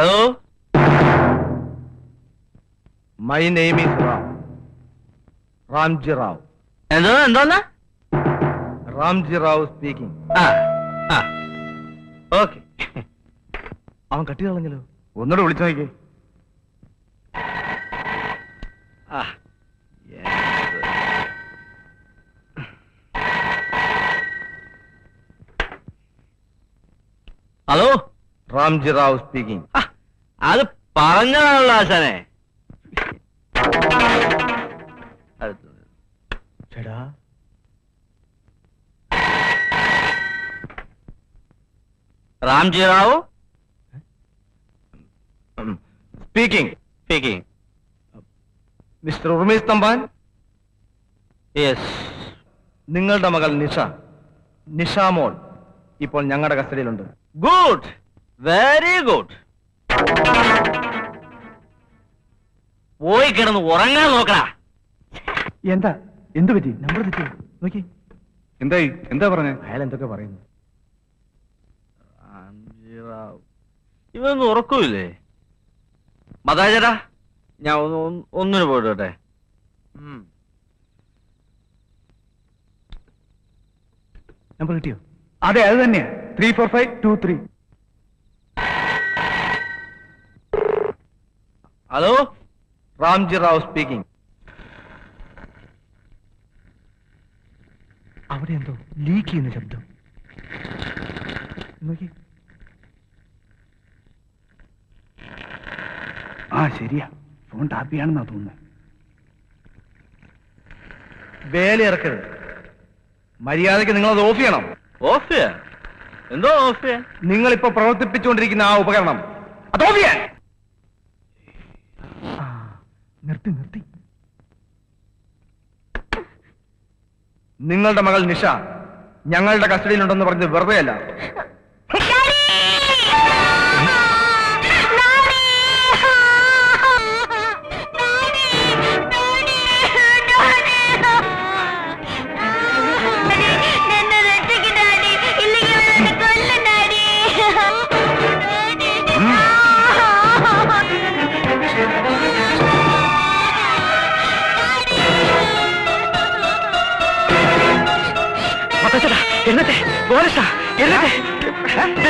Hello my name is Ram Ramji Rao എന്തോ എന്തോന്നാ? Ramji Rao speaking okay അവൻ കട്ടി കളഞ്ഞല്ലോ. ഒന്നുകൂടെ വിളിച്ചു നോക്കി ഹലോ റാംജി റാവു സ്പീക്കിംഗ് അത് പറഞ്ഞതാണല്ലോ ആശാനെ. ചേടാ. Ramji Rao? Speaking speaking. Mister Urumees Thampan? Yes. നിങ്ങളുടെ മകൾ നിഷ നിഷാമോൾ ഇപ്പോൾ ഞങ്ങളുടെ കസ്റ്റഡിയിലുണ്ട്. Good very good. പോയി കിടന്ന് ഉറങ്ങാൻ നോക്കടാ. എന്താ? എന്ത് പറ്റി? നമ്പർ തെറ്റി നോക്കി. എന്തായി? എന്താ പറഞ്ഞേ? അയാൾ എന്തൊക്കെ പറയുന്നു? ഇവനൊന്നും ഉറക്കൂല്ലേ? മതാചരാ ഞാൻ ഒന്നിനു ഒന്ന് ഒന്നിന് പോയിട്ടെ നമ്പർ കിട്ടിയോ? അതെ അത് തന്നെയാ. Three four five two three. Hello Ramji Rao speaking അവിടെ എന്തോ ലീക്ക് ചെയ്യുന്ന ശബ്ദം. നോക്കി. ആ ശരിയാ. ഫോൺ ടാപ്പിയാണെന്നാ തോന്നുന്നത് വേല ഇറക്കരുത്. മര്യാദയ്ക്ക് നിങ്ങൾ അത് ഓഫ് ചെയ്യണം. ഓഫ് ചെയ്യാ എന്തോ ഓഫ് ചെയ്യാ നിങ്ങൾ ഇപ്പൊ പ്രവർത്തിപ്പിച്ചുകൊണ്ടിരിക്കുന്ന ആ ഉപകരണം. അത് ഓഫ് ചെയ്യാൻ! നിർത്തി നിർത്തി. നിങ്ങളുടെ മകൾ നിഷ ഞങ്ങളുടെ കസ്റ്റഡിയിലുണ്ടെന്ന് പറഞ്ഞത് വെറുതെ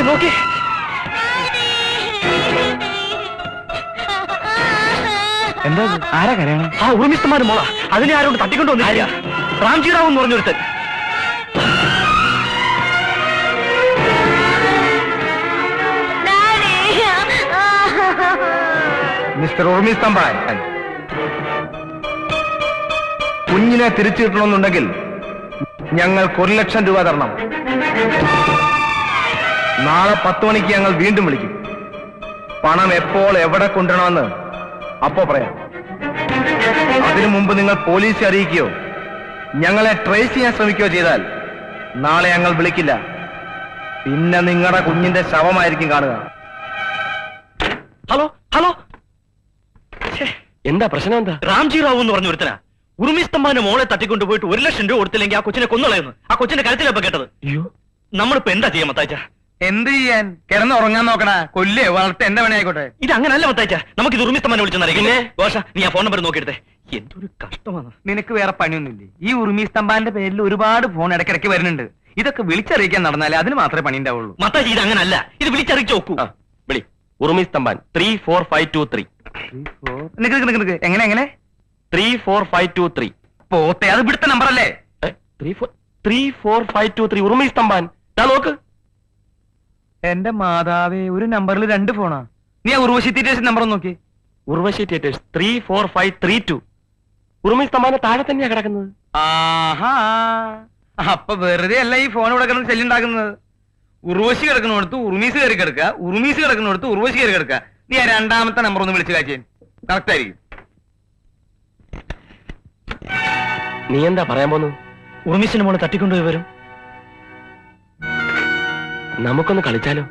നോക്കി. എന്താ? ആരാ കരയണേ? ആ ഉറുമിസ്തമാര് മോള. അതിനെ ആരോട് തട്ടിക്കൊണ്ട് വന്നില്ല റാംജി റാവു എന്ന് പറഞ്ഞൊരുത്തൻ. മിസ്റ്റർ ഉർമിസ് തമ്പാൻ കുഞ്ഞിനെ തിരിച്ചു കിട്ടണമെന്നുണ്ടെങ്കിൽ ഞങ്ങൾക്ക് ഒരു ലക്ഷം രൂപ തരണം. നാളെ പത്ത് മണിക്ക് ഞങ്ങൾ വീണ്ടും വിളിക്കും. പണം എപ്പോൾ എവിടെ കൊണ്ടുവരണമെന്ന് അപ്പോ പറയാം. അതിനു മുമ്പ് നിങ്ങൾ പോലീസ് അറിയിക്കുകയോ ഞങ്ങളെ ട്രേസ് ചെയ്യാൻ ശ്രമിക്കുകയോ ചെയ്താൽ നാളെ ഞങ്ങൾ വിളിക്കില്ല. പിന്നെ നിങ്ങളുടെ കുഞ്ഞിന്റെ ശവമായിരിക്കും കാണുക. Hello hello. എന്താ പ്രശ്നം എന്താ? റാംജി റാവു എന്ന് പറഞ്ഞു ഒരുത്തനാ. ഉറുമിസ്തമ്പാന്റെ മോളെ തട്ടിക്കൊണ്ടുപോയിട്ട് ഒരു ലക്ഷം രൂപ കൊടുത്തില്ലെങ്കിൽ ആ കൊച്ചിനെ കൊന്നുകളയുന്നു ആ കൊച്ചിന്റെ കരുത്തിലപ്പ കേട്ടത്. അയ്യോ. നമ്മളിപ്പോ എന്താ ചെയ്യാൻ മത്താച്ച എന്ത് ചെയ്യാൻ? കിടന്ന് ഉറങ്ങാൻ നോക്കണ കൊല്ലേ വളർത്തെ എന്റെ പണിയായിക്കോട്ടെ. ഇത് അങ്ങനല്ല മത്താച്ച നമുക്ക് ഇത് ഉറുമിസ്തമ്പാനെ വിളിച്ചെന്നറിയില്ലേ ദോഷ നീ ആ ഫോൺ നമ്പർ നോക്കിയെടുത്തേ. എന്തൊരു കഷ്ടമാണ്. നിനക്ക് വേറെ പണിയൊന്നുമില്ലേ? ഈ ഉറുമി സ്തംഭാന്റെ പേരിൽ ഒരുപാട് ഫോൺ ഇടയ്ക്കിടയ്ക്ക് വരുന്നുണ്ട്. ഇതൊക്കെ വിളിച്ചറിയിക്കാൻ നടന്നാലേ അതിന് മാത്രമേ പണി ഉണ്ടാവുള്ളൂ. മത്താച്ചി ഇത് അങ്ങനല്ല. ഇത് വിളിച്ചറിയിച്ചു നോക്കൂ. വിളി. Urumi Stambhan three four five two three. നിക്ക് നിക്ക് നിക്ക് നിക്ക്. എങ്ങനെ എങ്ങനെ? Three four five two three. പോത്തെ അത് ഇവിടുത്തെ നമ്പർ അല്ലേ three four three four five two three. Urumi Stambhan ഞാൻ നോക്ക്. എന്റെ മാതാവേ ഒരു നമ്പറിൽ രണ്ട് ഫോണാ നീ ആ ഉർവശി തീറ്റേഴ്സ് നമ്പർ നോക്കി Urvashi theatres three four five three two Urumi സ്തംഭാന്റെ താഴെ തന്നെയാ കിടക്കുന്നത്. ആഹാ. അപ്പൊ വെറുതെ അല്ല ഈ ഫോൺ ഇവിടെ കിടന്ന് ചെല്ലുണ്ടാക്കുന്നത് ഉർവശി കിടക്കുന്നിടത്ത് ഉറുമീസ് കയറി കിടക്കുക ഉറുമീസ് കിടക്കുന്നിടത്ത് ഉർവശി കയറി കിടക്കുക. നീ ആ രണ്ടാമത്തെ നമ്പർ ഒന്ന് വിളിച്ചു കാച്ചേൻ കറക്റ്റ് ആയിരിക്കും. നീ എന്താ പറയാൻ പോന്നു? ഉർമീസിന് മോളെ തട്ടിക്കൊണ്ടുപോയി വരും. നമുക്കൊന്ന് കളിച്ചാലോ?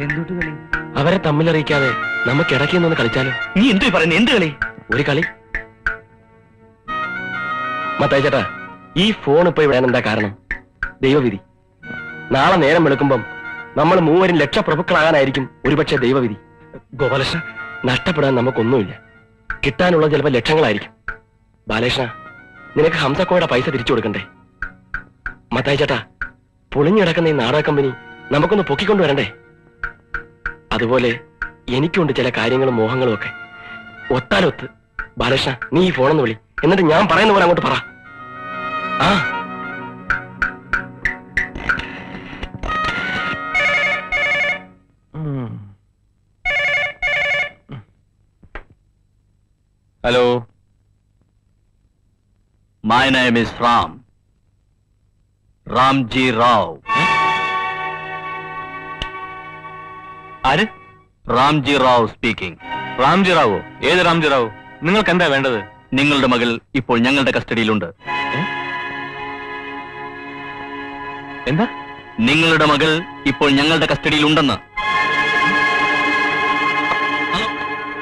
എന്തുട്ട് കളി? അവരെ തമ്മിലറിയിക്കാതെ നമുക്ക് ഇടയ്ക്ക് നിന്ന് കളിച്ചാലോ? നീ എന്തു പറയുന്നു? എന്ത് കളി? ഒരു കളി. മത്തായി ചേട്ടാ ഈ ഫോൺ ഇപ്പൊ ഇവിടെ എന്താ കാരണം? ദൈവവിധി. നാളെ നേരം വെളുക്കുമ്പം നമ്മൾ മൂവരും ലക്ഷപ്രഭുക്കളാകാനായിരിക്കും ഒരുപക്ഷെ ദൈവവിധി. ഗോപാലകൃഷ്ണ. നഷ്ടപ്പെടാൻ നമുക്കൊന്നുമില്ല. കിട്ടാനുള്ള ചിലപ്പോൾ ലക്ഷങ്ങളായിരിക്കും. ബാലകൃഷ്ണ നിനക്ക് ഹംസക്കോയുടെ പൈസ തിരിച്ചു കൊടുക്കണ്ടേ? മത്തായി ചേട്ടാ പൊളിഞ്ഞു കിടക്കുന്ന ഈ നാടക കമ്പനി നമുക്കൊന്ന് പൊക്കിക്കൊണ്ടുവരണ്ടേ അതുപോലെ എനിക്കുണ്ട് ചില കാര്യങ്ങളും മോഹങ്ങളും ഒക്കെ. ഒത്താലൊത്ത്. ബാലകൃഷ്ണ നീ ഈ ഫോണെന്ന് വിളി. എന്നിട്ട് ഞാൻ പറയുന്ന പോലെ അങ്ങോട്ട് പറ. ആ. Hello. My name is Ram. Ramji Rao. ആര്? റാംജി റാവ് സ്പീക്കിംഗ് റാംജി റാവോ? ഏത് റാംജി റാവു? നിങ്ങൾക്ക് എന്താ വേണ്ടത്? നിങ്ങളുടെ മകൾ ഇപ്പോൾ ഞങ്ങളുടെ കസ്റ്റഡിയിലുണ്ട്. എന്താ? നിങ്ങളുടെ മകൾ ഇപ്പോൾ ഞങ്ങളുടെ കസ്റ്റഡിയിലുണ്ടെന്ന്.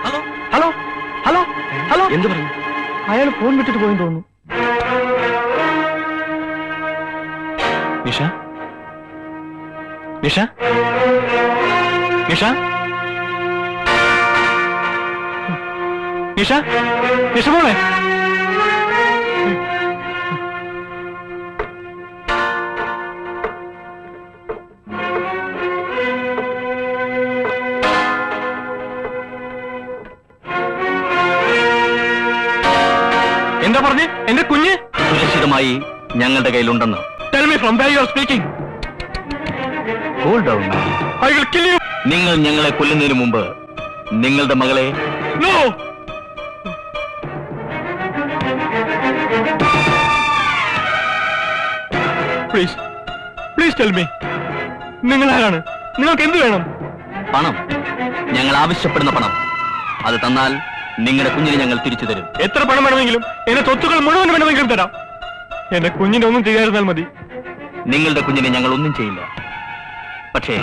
ഹലോ? ഹലോ? ഹലോ? ഹലോ? എന്ത് പറഞ്ഞു അയാൾ ഫോൺ വിട്ടിട്ട് പോയെന്ന് തോന്നുന്നു. നിഷ? നിഷ? നിഷ? നിഷ? നിഷ മോളെ? എന്താ പറഞ്ഞ്? എന്റെ കുഞ്ഞ്? സുരക്ഷിതമായി ഞങ്ങളുടെ കയ്യിലുണ്ടെന്ന്. Me from where you are speaking Cool down. I will kill you. നിങ്ങൾ ഞങ്ങളെ കൊല്ലുന്നതിന് മുമ്പ് നിങ്ങളുടെ മകളെ no please please tell me നിങ്ങൾ ആരാണ്? നിങ്ങൾക്ക് എന്ത് വേണം? പണം. ഞങ്ങൾ ആവശ്യപ്പെടുന്ന പണം. അത് തന്നാൽ നിങ്ങളുടെ കുഞ്ഞിനെ ഞങ്ങൾ തിരിച്ചു തരും. എത്ര പണം വേണമെങ്കിലും എന്റെ സ്വത്തുക്കൾ മുഴുവൻ വേണമെങ്കിലും തരാം. എന്റെ കുഞ്ഞിന്റെ ഒന്നും ചെയ്യാതിരുന്നാൽ മതി. നിങ്ങളുടെ കുഞ്ഞിനെ ഞങ്ങൾ ഒന്നും ചെയ്യില്ല. പക്ഷേ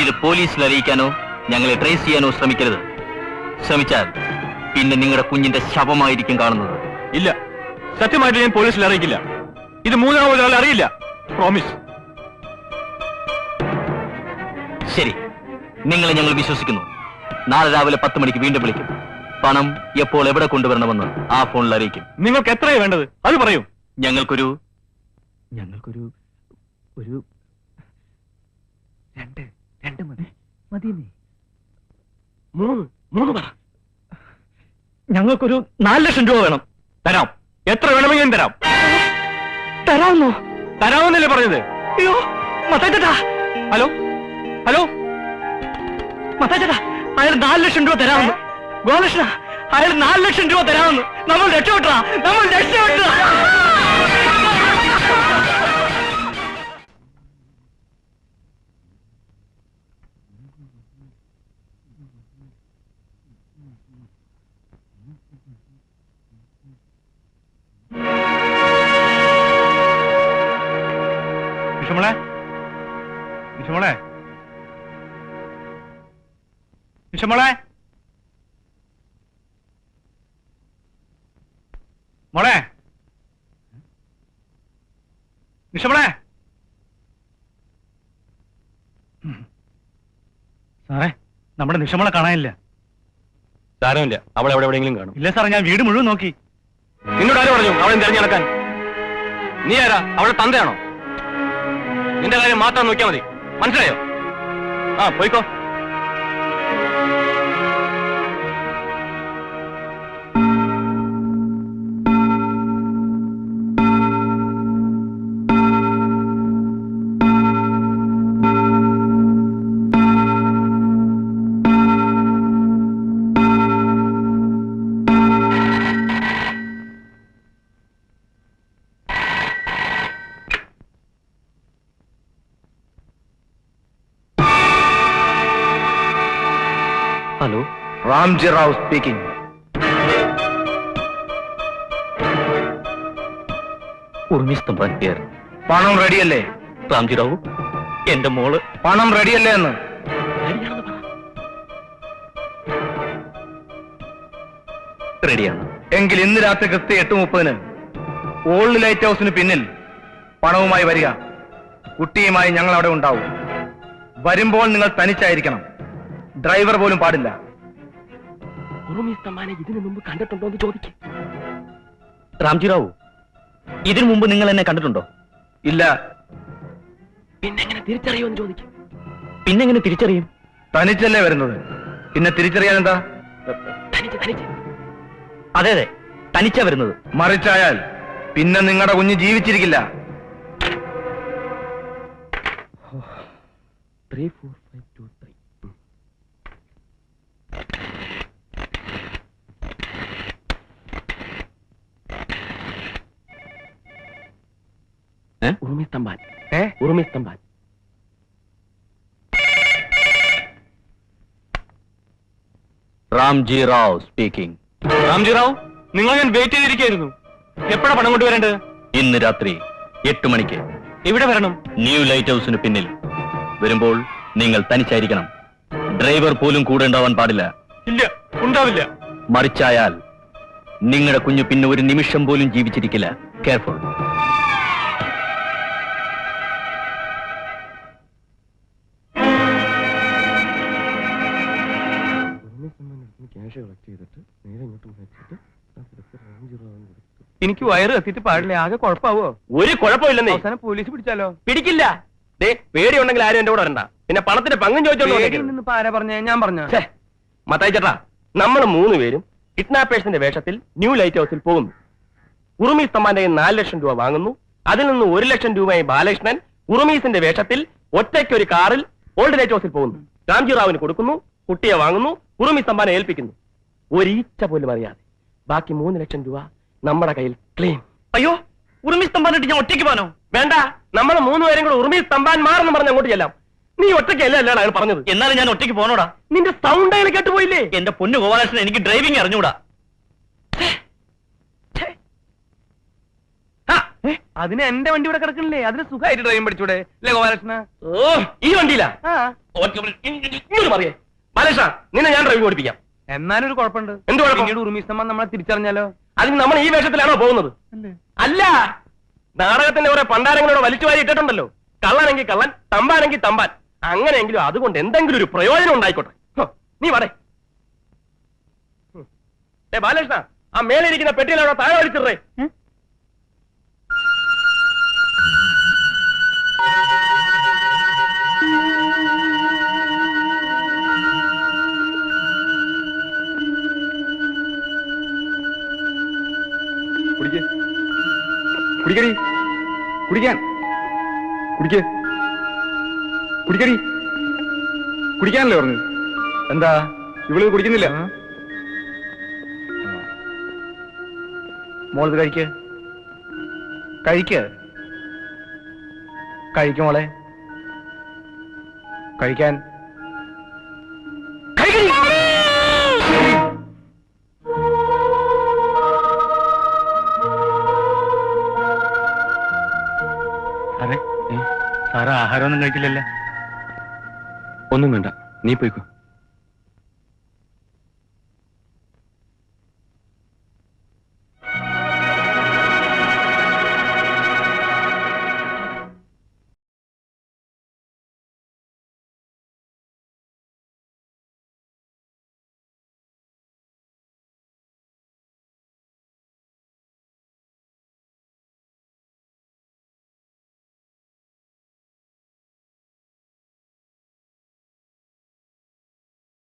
ഇത് പോലീസിൽ അറിയിക്കാനോ ഞങ്ങളെ ട്രേസ് ചെയ്യാനോ ശ്രമിക്കരുത്. ശ്രമിച്ചാൽ പിന്നെ നിങ്ങളുടെ കുഞ്ഞിന്റെ ശവമായിരിക്കും കാണുന്നത്. ഇല്ല. സത്യമായിട്ട് ഞാൻ പോലീസിൽ അറിയിക്കില്ല. ഇത് മൂന്നാമത് ഒരാൾ അറിയില്ല. പ്രോമിസ് ശരി. നിങ്ങളെ ഞങ്ങൾ വിശ്വസിക്കുന്നു. നാളെ രാവിലെ പത്ത് മണിക്ക് വീണ്ടും വിളിക്കും. പണം എപ്പോൾ എവിടെ കൊണ്ടുവരണമെന്ന് ആ ഫോണിൽ അറിയിക്കും. നിങ്ങൾക്ക് എത്രയാണ് വേണ്ടത്? അത് പറയൂ. ഞങ്ങൾക്കൊരു ഞങ്ങൾക്കൊരു ഒരു രണ്ട് രണ്ട് മതി. മതിയെന്നേ. മൂന്ന് മൂന്ന് പറ. ഞങ്ങൾക്കൊരു നാല് ലക്ഷം രൂപ വേണം. തരാം. എത്ര വേണമെങ്കിലും തരാം. തരാമെന്നോ തരാമെന്നല്ലേ പറഞ്ഞത്? അയ്യോ മത്താച്ചേട്ടാ ഹലോ? ഹലോ? മത്താച്ചേട്ടാ അയാൾ നാല് ലക്ഷം രൂപ തരാമെന്ന്. ഗോകൃഷ്ണ അയാൾ നാല് ലക്ഷം രൂപ തരാമെന്ന്. നമ്മൾ രക്ഷപ്പെട്ടാ നമ്മൾ രക്ഷപ്പെട്ടാ. വിഷമളെ മോളെ. നിഷമളെ സാറേ നമ്മുടെ നിഷമളെ കാണാനില്ല. സാരമില്ല. അവൾ എവിടെ എവിടെയെങ്കിലും കാണും. ഇല്ല സാറേ ഞാൻ വീട് മുഴുവൻ നോക്കി. നിന്നോട് ആര് പറഞ്ഞു അവളെ തിരഞ്ഞു നടക്കാൻ? നീ ആരാ? അവളുടെ തന്തയാണോ? നിന്റെ കാര്യം മാത്രം നോക്കിയാൽ മതി. മനസ്സിലായോ? ആ പോയിക്കോ. റാംജി റാവു സ്പീക്കിംഗ് ഉർമി സ്തംഭാൻ ഹിയർ പണം റെഡിയല്ലേ? റാംജി റാവു എന്റെ മോൾ. പണം റെഡിയല്ലേ എന്ന്? റെഡിയാണ് എങ്കിൽ ഇന്ന് രാത്രി കൃത്യം എട്ട് മുപ്പതിന് ഓൾഡ് ലൈറ്റ് ഹൗസിന് പിന്നിൽ പണവുമായി വരിക. കുട്ടിയുമായി ഞങ്ങൾ അവിടെ ഉണ്ടാവും. വരുമ്പോൾ നിങ്ങൾ തനിച്ചായിരിക്കണം. ഡ്രൈവർ പോലും പാടില്ല. ഉറുമീസ് തമ്പാനെ ഇതിനു മുമ്പ് കണ്ടിട്ടുണ്ടോ എന്ന് ചോദിക്കും. റാംജി റാവു ഇതിനു മുമ്പ് നിങ്ങൾ എന്നെ കണ്ടിട്ടുണ്ടോ? ഇല്ല. പിന്നെ എങ്ങനെ തിരിച്ചറിയുമെന്ന് ചോദിക്കും. പിന്നെങ്ങനെ തിരിച്ചറിയും? തനിച്ചല്ലേ വരുന്നത്. പിന്നെ തിരിച്ചറിയാൻ എന്താ? തനിച്ച് തനിച്ച്. അതെ അതെ. തനിച്ചാ വരുന്നത്. മറിച്ചായാൽ പിന്നെ നിങ്ങളുടെ കുഞ്ഞ് ജീവിച്ചിരിക്കില്ല. Three four five two three ഏ? ഉറുമീസ് തമ്പാൻ ഏ? ഉറുമീസ് തമ്പാൻ റാംജി റാവ് സ്പീക്കിംഗ്. റാംജി റാവു നിങ്ങൾ ഞാൻ വെയിറ്റ് ചെയ്തിരിക്കുന്നു എപ്പോഴാ പണം കൊണ്ടുവരേണ്ടത്? ഇന്ന് രാത്രി എട്ട് മണിക്ക്. ഇവിടെ വരണം? ന്യൂ ലൈറ്റ് ഹൗസിന് പിന്നിൽ. വരുമ്പോൾ നിങ്ങൾ തനിച്ചായിരിക്കണം. ഡ്രൈവർ പോലും കൂടെ ഉണ്ടാവാൻ പാടില്ല. ഇല്ല ഉണ്ടാവില്ല. മറിച്ചായാൽ നിങ്ങളുടെ കുഞ്ഞു പിന്നെ ഒരു നിമിഷം പോലും ജീവിച്ചിരിക്കില്ല. കെയർഫുൾ എനിക്ക് വയറ് കത്തിട്ട് പാടില്ല. ആകെ കുഴപ്പാവോ? ഒരു കുഴപ്പമില്ലെന്നേ. അവസാനം പോലീസ് പിടിച്ചാലോ? പിടിക്കില്ല. ദേ പേടിയുണ്ടെങ്കിൽ ആരും എന്റെ കൂടെ വരണ്ട. പിന്നെ പണത്തിന്റെ പങ്കും വന്നേക്കരുത്. ആരാ പറഞ്ഞ ഞാൻ പറഞ്ഞു? മത്തായി ചേട്ടാ നമ്മൾ മൂന്ന് പേരും കിഡ്നാപ്പേഴ്സിന്റെ വേഷത്തിൽ ന്യൂ ലൈറ്റ് ഹൗസിൽ പോകുന്നു. ഉറുമീസ് തമ്മാന്റെ നാല് ലക്ഷം രൂപ വാങ്ങുന്നു. അതിൽ നിന്ന് ഒരു ലക്ഷം രൂപയായി ബാലകൃഷ്ണൻ ഉറുമീസിന്റെ വേഷത്തിൽ ഒറ്റയ്ക്ക് ഒരു കാറിൽ ഓൾഡ് ലൈറ്റ് ഹൗസിൽ പോകുന്നു. രാംജി റാവിന് കൊടുക്കുന്നു കുട്ടിയെ വാങ്ങുന്നു ഉറുമീസ് തമ്പാനെ ഏൽപ്പിക്കുന്നു. ഒരീച്ച പോലും അറിയാതെ. ബാക്കി മൂന്ന് ലക്ഷം രൂപ നമ്മുടെ കയ്യിൽ ക്ലീൻ അയ്യോ ഉറുമിസ് സ്തംഭാനിട്ട് ഞാൻ ഒറ്റയ്ക്ക് പോനോ വേണ്ട നമ്മളെ മൂന്ന് പേരും കൂടെ ഉറുമി തമ്പാൻ പറഞ്ഞ പറഞ്ഞ് അങ്ങോട്ട് ചെല്ലാം. നീ ഒറ്റയ്ക്കല്ല അല്ലാണ് അയാൾ പറഞ്ഞത്? എന്നാലും ഞാൻ ഒറ്റയ്ക്ക് പോകണോടാ നിന്റെ സൗണ്ട് അയാൾ കേട്ടുപോയില്ലേ? എന്റെ പൊന്നു ഗോപാലകൃഷ്ണൻ എനിക്ക് ഡ്രൈവിംഗ് അറിഞ്ഞൂടാ. അതിന് എന്റെ വണ്ടി ഇവിടെ കിടക്കണില്ലേ? അതിന് സുഖമായിട്ട് ഡ്രൈവിംഗ് പഠിച്ചൂടെ? അല്ലേ ഗോപാലകൃഷ്ണ? ഓ ഈ വണ്ടിയില്ല പറയേ. ബാലകൃഷ്ണ നിന്നെ ഞാൻ ഡ്രൈവിംഗ് പഠിപ്പിക്കാം എന്നാലും ഒരു കുഴപ്പമുണ്ട്. എന്ത് കുഴപ്പം? ഉറുമീസ്തമ്മ നമ്മളെ തിരിച്ചറിഞ്ഞാലോ? അതിന് നമ്മൾ ഈ വേഷത്തിലാണോ പോകുന്നത്? അല്ല? നാടകത്തിന്റെ കുറെ പണ്ടാരങ്ങളോട് വലിച്ചു വാരി ഇട്ടിട്ടുണ്ടല്ലോ. കള്ളനെങ്കിൽ കള്ളൻ തമ്പാനെങ്കിൽ തമ്പാൻ. അങ്ങനെയെങ്കിലും അതുകൊണ്ട് എന്തെങ്കിലും ഒരു പ്രയോജനം ഉണ്ടായിക്കോട്ടെ. നീ വടേ. ബാലകൃഷ്ണ ആ മേലെ ഇരിക്കുന്ന പെട്ടിയിലാണോ താഴെ വലിച്ചിടേ കുടിക്കടി. കുടിക്കാൻ. കുടിക്കേ. കുടിക്കടി. കുടിക്കാനല്ലേ പറഞ്ഞു എന്താ? ഇവൾ കുടിക്കുന്നില്ല. മോളത് കഴിക്ക്. കഴിക്ക്? കഴിക്കും മോളെ. കഴിക്കാൻ ആഹാരമൊന്നും കഴിക്കില്ലല്ലോ. ഒന്നും വേണ്ട. നീ പോയിക്കോ.